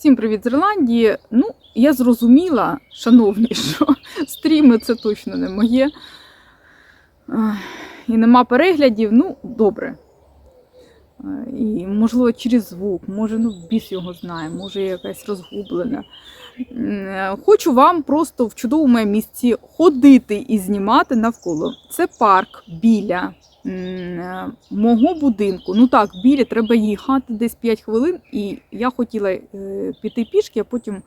Всім привіт з Ірландії. Ну, я зрозуміла, шановні, що стріми це точно не моє. І нема переглядів, ну, добре. І, можливо, через звук, може, ну, біс його знає, може, якась розгублена. Хочу вам просто в чудовому місці ходити і знімати навколо. Це парк біля мого будинку. Ну так, біля треба їхати десь 5 хвилин. І я хотіла е, піти пішки, а потім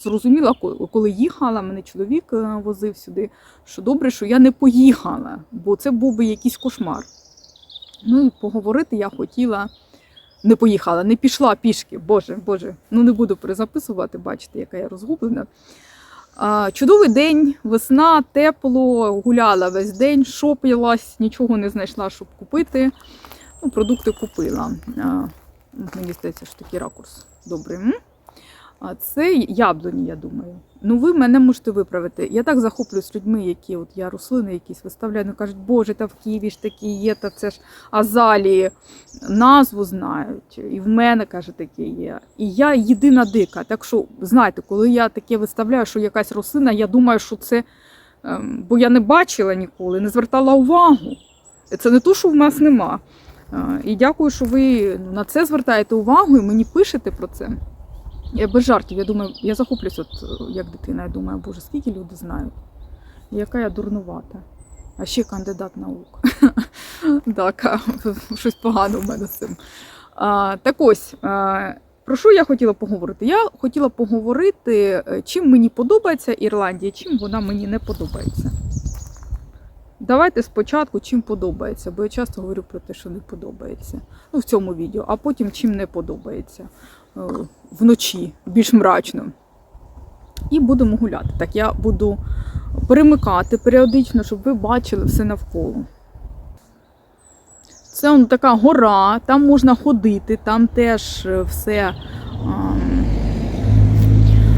зрозуміла, коли їхала, мене чоловік е, возив сюди, що добре, що я не поїхала, бо це був би якийсь кошмар. Ну поговорити я хотіла. Не поїхала, не пішла пішки. Боже, Боже, ну не буду перезаписувати, бачите, яка я розгублена. Чудовий день, весна, тепло, гуляла весь день, шопилась, нічого не знайшла, щоб купити. Ну, продукти купила. Мені здається, що такий ракурс добрий. А це яблуні, я думаю. Ну, ви мене можете виправити. Я так захоплююсь людьми, які от я рослини якісь виставляю, ну кажуть, боже, та в Києві ж такі є, та це ж азалії. Назву знають. І в мене, каже, таке є. І я єдина дика. Так що, знаєте, коли я таке виставляю, що якась рослина, я думаю, що це. ем, Бо я не бачила ніколи, не звертала увагу. Це не то, що в нас нема. Е, І дякую, що ви на це звертаєте увагу і мені пишете про це. Без жартів, я думаю, я захоплююсь, от, е, як дитина. Я думаю, боже, скільки люди знають, яка я дурнувата. А ще кандидат наук. Так, щось погано в мене з цим. Так ось, про що я хотіла поговорити? Я хотіла поговорити, е, чим мені подобається Ірландія, чим вона мені не подобається. Давайте спочатку, чим подобається, бо я часто говорю про те, що не подобається. Ну, в цьому відео, а потім чим не подобається е, вночі, більш мрачно. І будемо гуляти. Так, я буду перемикати періодично, щоб ви бачили все навколо. Це он така гора, там можна ходити, там теж е, все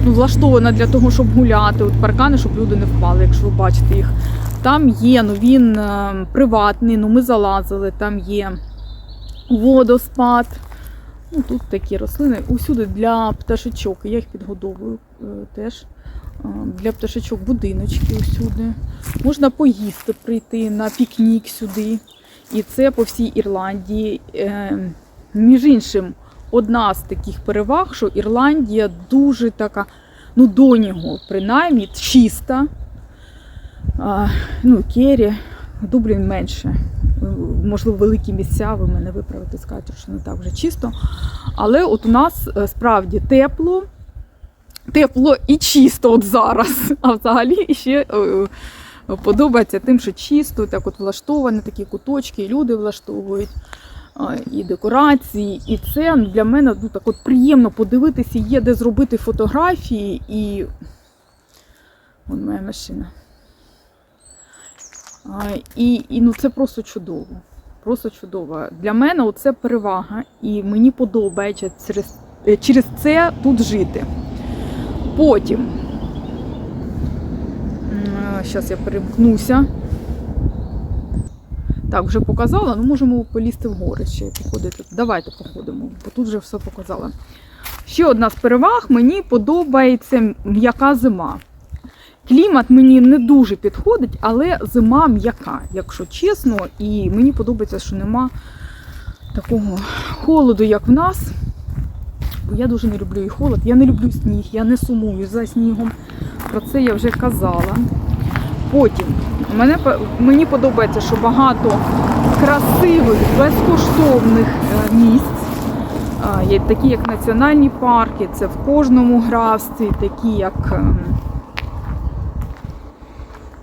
ну, влаштовано для того, щоб гуляти. От паркани, щоб люди не впали, якщо ви бачите їх. Там є, ну він е, приватний, ну ми залазили, там є водоспад. Ну, тут такі рослини. Усюди для пташечок. Я їх підгодовую е, теж. Е, Для пташечок будиночки усюди. Можна поїсти прийти на пікнік сюди. І це по всій Ірландії. Е, Між іншим, одна з таких переваг, що Ірландія дуже така, ну до нього, принаймні, чиста. Ну, Кері, Дублін менше. Можливо, великі місця, ви мене виправите, скажете, що не так вже чисто. Але от у нас е, справді тепло, тепло і чисто от зараз. А взагалі ще е, подобається тим, що чисто, так от влаштовані такі куточки, і люди влаштовують. І декорації, і це для мене ну, так от приємно подивитися, є де зробити фотографії, і Вон моя машина. І, і ну, це просто чудово. Просто чудово. Для мене це перевага, і мені подобається через, е, через це тут жити. Потім. Зараз я перемкнуся. Так, вже показала, ну можемо полізти в гори ще походити. Давайте походимо, бо тут вже все показала. Ще одна з переваг, мені подобається м'яка зима. Клімат мені не дуже підходить, але зима м'яка, якщо чесно, і мені подобається, що нема такого холоду, як в нас. Бо я дуже не люблю і холод. Я не люблю сніг, я не сумую за снігом. Про це я вже казала. Потім мене, мені подобається, що багато красивих, безкоштовних е, місць. Такі, як національні парки, це в кожному графстві, такі як ем,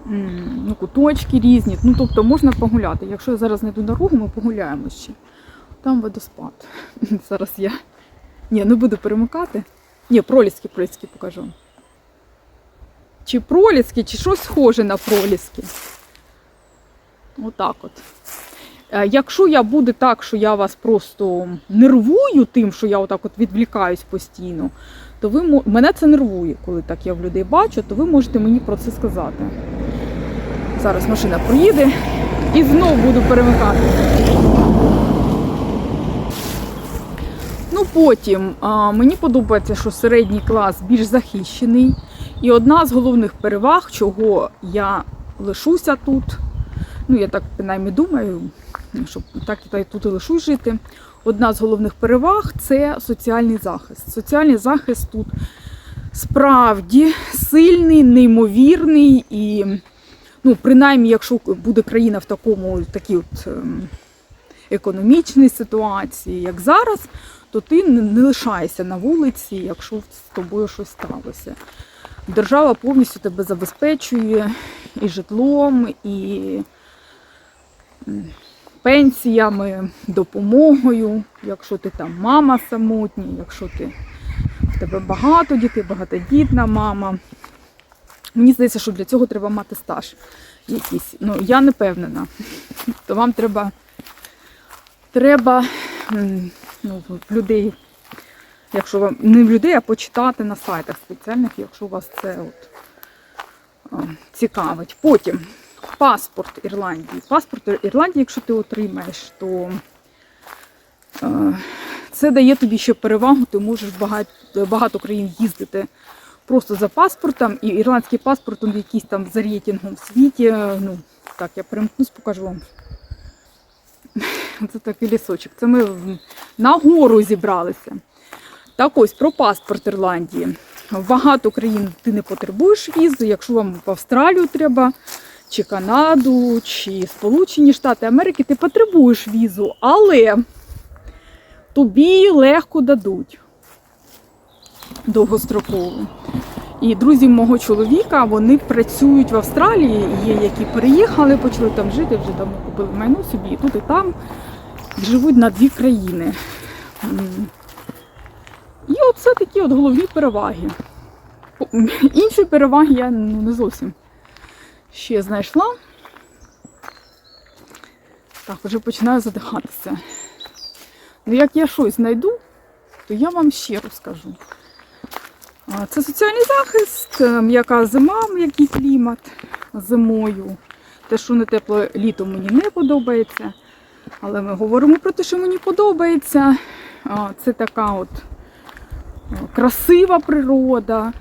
ну, куточки різні. Ну, тобто можна погуляти. Якщо я зараз знайду дорогу, ми погуляємо ще. Там водоспад. Зараз я. Ні, не буду перемикати. Ні, проліски, проліски покажу. Чи проліски, чи щось схоже на проліски. Отак от. Е, Якщо я буде так, що я вас просто нервую тим, що я отак от відвлікаюсь постійно, то ви мене це нервує, коли так я в людей бачу, то ви можете мені про це сказати. Зараз машина проїде і знов буду перемикати. Ну потім а, мені подобається, що середній клас більш захищений. І одна з головних переваг, чого я лишуся тут, ну я так принаймні думаю, щоб так й тут і лишусь жити. Одна з головних переваг це соціальний захист. Соціальний захист тут справді сильний, неймовірний і, ну, принаймні, якщо буде країна в такому такій от ем, економічній ситуації, як зараз, то ти не лишаєшся на вулиці, якщо з тобою щось сталося. Держава повністю тебе забезпечує і житлом, і пенсіями, допомогою, якщо ти там мама самотня, якщо ти в тебе багато дітей, багатодітна мама. Мені здається, що для цього треба мати стаж якийсь. Ну, я не певнена. То вам треба, треба ну, людей, якщо вам не людей, а почитати на сайтах спеціальних, якщо вас це от, а, цікавить. Потім паспорт Ірландії. Паспорт Ірландії, якщо ти отримаєш, то е, це дає тобі ще перевагу, ти можеш багато, багато країн їздити просто за паспортом, і ірландський паспорт він якийсь там за рейтингом в світі. Ну, так, я перемкнусь, покажу вам. Це такий лісочок. Це ми на гору зібралися. Так ось про паспорт Ірландії. В багато країн ти не потребуєш візи, якщо вам в Австралію треба, чи Канаду, чи Сполучені Штати Америки, ти потребуєш візу, але тобі легко дадуть довгостроково. І друзі мого чоловіка вони працюють в Австралії, є які переїхали, почали там жити, вже давно купили майно собі, і тут і там живуть на дві країни. І оце такі от головні переваги. Інші переваги я ну, не зовсім ще знайшла. Так, вже починаю задихатися. Ну, як я щось знайду, то я вам ще розкажу. Це соціальний захист, е, м'яка зима, м'який клімат зимою. Те, що не тепло літом мені не подобається. Але ми говоримо про те, що мені подобається. Це така от е, красива природа,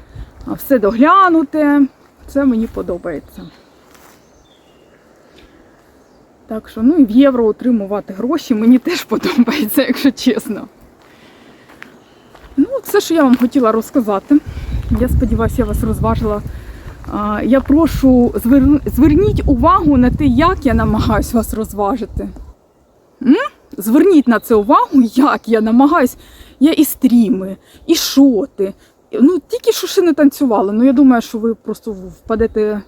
все доглянуте. Це мені подобається. Так що, ну і в євро отримувати гроші мені теж подобається, якщо чесно. Це, що я вам хотіла розказати. Я сподіваюся, я вас розважила. Я прошу, зверніть увагу на те, як я намагаюсь вас розважити. Зверніть на це увагу, як я намагаюсь. Я і стріми, і шоти. Ну, тільки що ще не танцювала. Ну, я думаю, що ви просто впадете.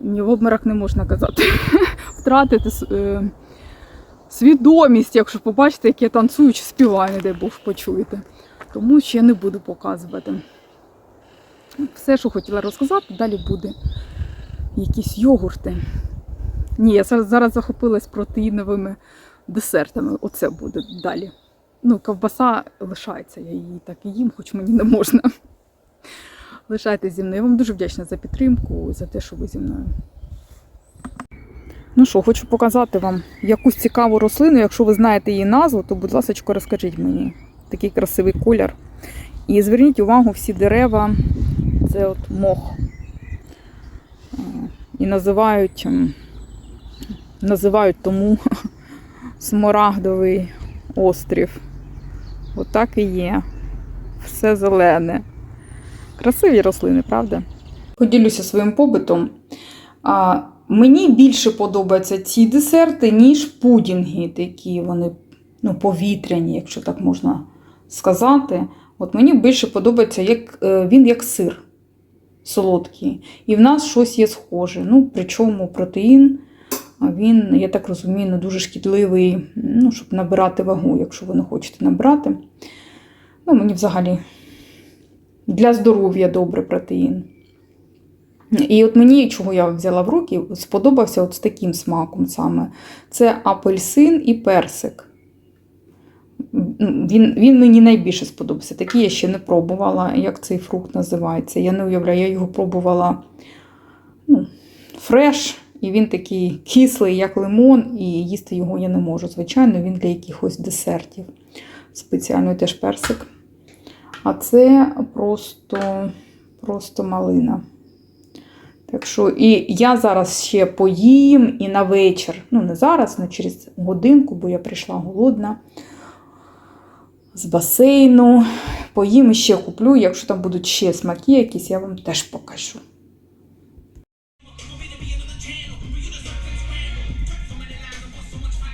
Ні, в обморок не можна казати. Втратите е, свідомість, якщо побачите, як я танцюю чи співаю, не дай Бог почуєте. Тому ще не буду показувати. Все, що хотіла розказати, далі буде якісь йогурти. Ні, я зараз захопилась протеїновими десертами. Оце буде далі. Ну, ковбаса лишається, я її так і їм, хоч мені не можна. Лишайтесь зі мною. Я вам дуже вдячна за підтримку, за те, що ви зі мною. Ну що, хочу показати вам якусь цікаву рослину. Якщо ви знаєте її назву, то, будь ласка, розкажіть мені. Такий красивий колір. І зверніть увагу, всі дерева це от мох. Е, І називають, називають тому смарагдовий острів. Отак і є. Все зелене. Красиві рослини, правда? Поділюся своїм побитом. А, мені більше подобаються ці десерти, ніж пудінги, такі вони ну, повітряні, якщо так можна сказати. От мені більше подобається, як, е, він як сир солодкий. І в нас щось є схоже. Ну, причому протеїн, він, я так розумію, не дуже шкідливий, ну, щоб набирати вагу, якщо ви не хочете набрати. Ну, мені взагалі для здоров'я добре протеїн. І от мені, чого я взяла в руки, сподобався от з таким смаком саме. Це апельсин і персик. Він, він мені найбільше сподобався. Такий я ще не пробувала, як цей фрукт називається. Я не уявляю, я його пробувала ну, фреш, і він такий кислий, як лимон, і їсти його я не можу. Звичайно, він для якихось десертів. спеціальний теж персик. А це просто, просто малина. Так що, і я зараз ще поїм і на вечір. Ну, не зараз, але через годинку, бо я прийшла голодна з басейну. Поїм і ще куплю. Якщо там будуть ще смаки якісь, я вам теж покажу.